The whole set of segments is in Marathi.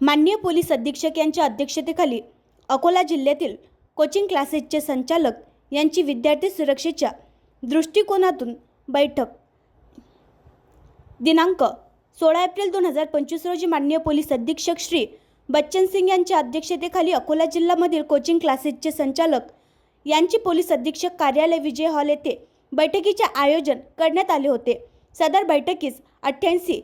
माननीय पोलीस अधीक्षक यांच्या अध्यक्षतेखाली अकोला जिल्ह्यातील कोचिंग क्लासेसचे संचालक यांची विद्यार्थी सुरक्षेच्या दृष्टिकोनातून बैठक. दिनांक सोळा एप्रिल दोन हजार पंचवीस रोजी माननीय पोलीस अधीक्षक श्री बच्चन सिंग यांच्या अध्यक्षतेखाली अकोला जिल्ह्यामधील कोचिंग क्लासेसचे संचालक यांची पोलीस अधीक्षक कार्यालय विजय हॉल येथे बैठकीचे आयोजन करण्यात आले होते. सदर बैठकीस अठ्ठ्याऐंशी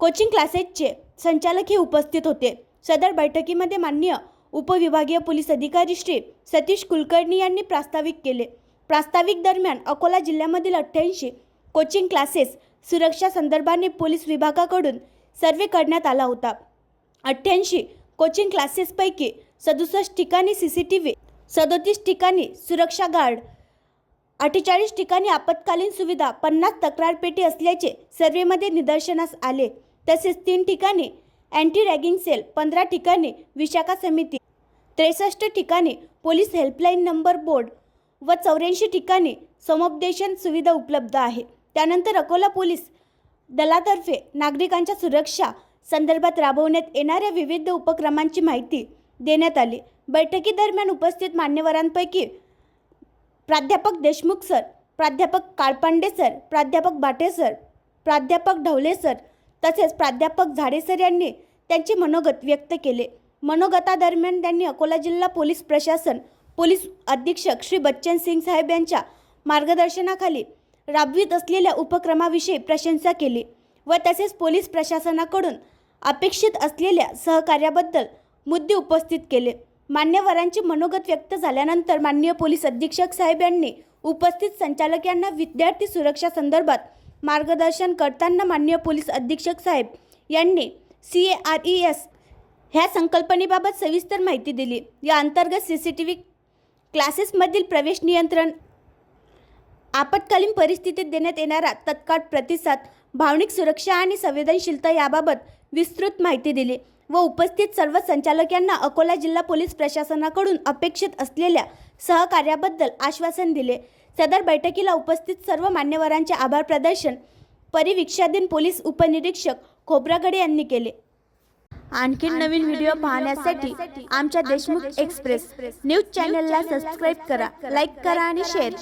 कोचिंग क्लासेसचे संचालक हे उपस्थित होते. सदर बैठकीमध्ये मान्य उपविभागीय पोलीस अधिकारी श्री सतीश कुलकर्णी यांनी प्रास्ताविक केले. प्रास्ताविक दरम्यान अकोला जिल्ह्यामधील अठ्ठ्याऐंशी कोचिंग क्लासेस सुरक्षा संदर्भाने पोलीस विभागाकडून सर्वे करण्यात आला होता. अठ्ठ्याऐंशी कोचिंग क्लासेसपैकी सदुसष्ट ठिकाणी सी सी टी व्ही सदोतीस ठिकाणी सुरक्षा गार्ड अठ्ठेचाळीस ठिकाणी आपत्कालीन सुविधा पन्नास तक्रारपेटी असल्याचे सर्वेमध्ये निदर्शनास आले. तसेच तीन ठिकाणी अँटी रॅगिंग सेल पंधरा ठिकाणी विशाखा समिती त्रेसष्ट ठिकाणी पोलीस हेल्पलाईन नंबर बोर्ड व चौऱ्याऐंशी ठिकाणी समुपदेशन सुविधा उपलब्ध आहे. त्यानंतर अकोला पोलीस दलातर्फे नागरिकांच्या सुरक्षा संदर्भात राबवण्यात येणाऱ्या विविध उपक्रमांची माहिती देण्यात आली. बैठकीदरम्यान उपस्थित मान्यवरांपैकी प्राध्यापक देशमुख सर प्राध्यापक काळपांडे सर प्राध्यापक बाटे सर प्राध्यापक ढवले सर तसेच प्राध्यापक झाडेसर यांनी त्यांचे मनोगत व्यक्त केले. मनोगतादरम्यान त्यांनी अकोला जिल्हा पोलीस प्रशासन पोलीस अधीक्षक श्री बच्चन सिंग साहेब यांच्या मार्गदर्शनाखाली राबवित असलेल्या उपक्रमाविषयी प्रशंसा केली व तसेच पोलीस प्रशासनाकडून अपेक्षित असलेल्या सहकार्याबद्दल मुद्दे उपस्थित केले. मान्यवरांचे मनोगत व्यक्त झाल्यानंतर माननीय पोलीस अधीक्षक साहेब यांनी उपस्थित संचालक यांना विद्यार्थी सुरक्षा संदर्भात मार्गदर्शन करताना मान्य पोलीस अधीक्षक साहेब यांनी C A R E S ह्या संकल्पनेबाबत सविस्तर माहिती दिली. या अंतर्गत सी सी टी व्ही क्लासेसमधील प्रवेश नियंत्रण आपत्कालीन परिस्थितीत देण्यात येणारा तत्काळ प्रतिसाद भावनिक सुरक्षा आणि संवेदनशीलता याबाबत विस्तृत माहिती दिली. व उपस्थित सर्व संचालक यांना अकोला जिल्हा पोलीस प्रशासनाकडून अपेक्षित असलेल्या सहकार्याबद्दल आश्वासन दिले. सदर बैठकीला उपस्थित सर्व मान्यवरांचे आभार प्रदर्शन परिवीक्षाधीन पोलीस उपनिरीक्षक खोब्रागडे यांनी केले. आणखी नवीन व्हिडिओ पाहण्यासाठी आमच्या देशमुख एक्सप्रेस न्यूज चॅनलला सबस्क्राईब करा लाईक करा आणि शेअर करा.